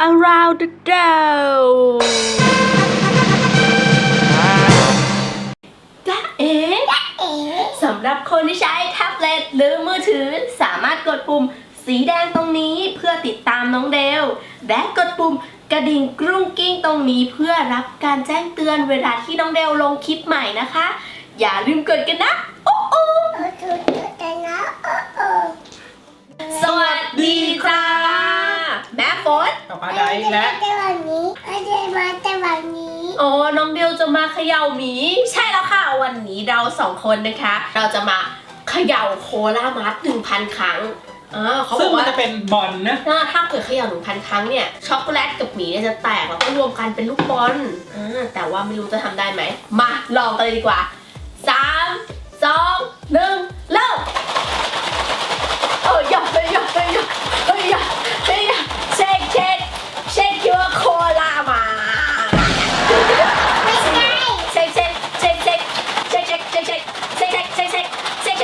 around the world จ้าเอ๋สำหรับคนที่ใช้แท็บเล็ตหรือมือถือสามารถกดปุ่มสีแดงตรงนี้เพื่อติดตามน้องเดล และกดปุ่มกระดิ่งกรุ้งกิ้งตรงนี้เพื่อรับการแจ้งเตือนเวลาที่น้องเดลลงคลิปใหม่นะคะ อย่าลืมกดกันนะโอ้โอ้ส ฝนกับปลาไดและแต่วันนี้ไม่ได้มาแต่วันนี้โอ้น้องเดลจะมาเขย่าหมี ใช่แล้วค่ะวันนี้เราสองคนนะคะ เราจะมาเขย่าโคลามัดหนึ่งพันครั้งอ่าเขาบซึ่องกมันว่าจะเป็นบอลนะถ้าถ้าเกิดเขย่าหนึ่งพันครั้งเนี่ยช็อกโกแลตกับหมีเนี่ยจะแตกแล้วก็รวมกันเป็นลูกบอลอ่าแต่ว่าไม่รู้จะทำได้ไหมมาลองกันเลยดีกว่า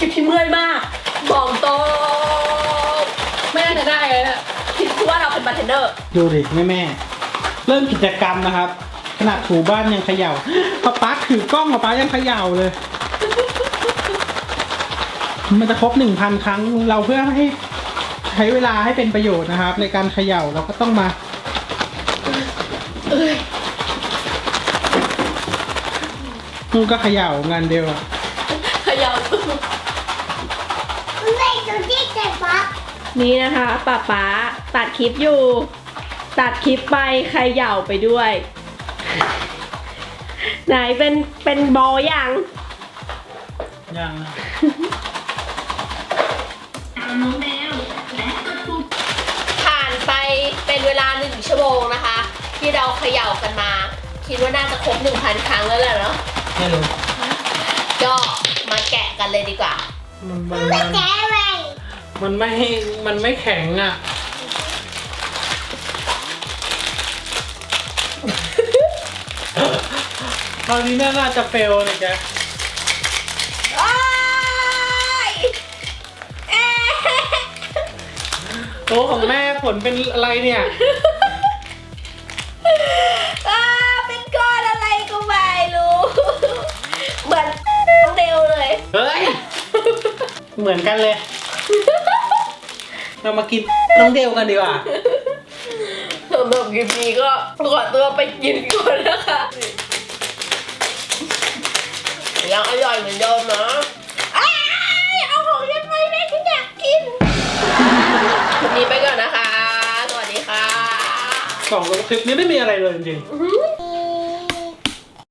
ลิปที่เมื่อยมาก บอกตรงไม่น่าจะได้เลยอะคิดว่าเราเป็นบาร์เทนเดอร์ดูดิแม่แม่ๆเริ่มกิจกรรมนะครับ ขนาดถูบ้านยังเขย่าป๊าป๊าถือกล้องป๊าป๊ายังเขย่าเลย มันจะครบหนึ่งพันครั้งเราเพื่อให้ใช้เวลาให้เป็นประโยชน์นะครับ ในการเขย่าเราก็ต้องมาเอ้ยมึงก็เขย่างานเดียวอะเขย่า ไม่ดูที่แต่ป๊านี่นะคะป้าป๊าตัดคลิปอยู่ ตัดคลิปไปใครเหย่าไปด้วย ไหนเป็นเป็นบอยังยังนะน้องเบลและกดปุ่มผ่านไปเป็นเวลาหนึ่งชั่วโมงนะคะ ที่เราเขย่ากันมา คิดว่าน่าจะครบหนึ่งพันครั้งแล้วแหละเนาะไม่รู้ก็ มาแกะกันเลยดีกว่า มันมันไม่มันแก้เลยมันไม่มันไม่แข็งอะตอนนี้น่าจะเฟลเลยแกอ้ายเอ๊ะโต๊ะของแม่ผลเป็นอะไรเนี่ย เหมือนกันเลย เรามากินน้องเดวกันดีกว่าสำหรับคลิปนี้ก็ขอตัวไปกินก่อนนะคะยังอร่อยเหมือนเดิมนะอ้ายเอาของฉันไปแม่ฉันอยากกินคลิปนี้ไปก่อนนะคะ สวัสดีค่ะกล่องคลิปนี้ไม่มีอะไรเลยจริงอื้อหือ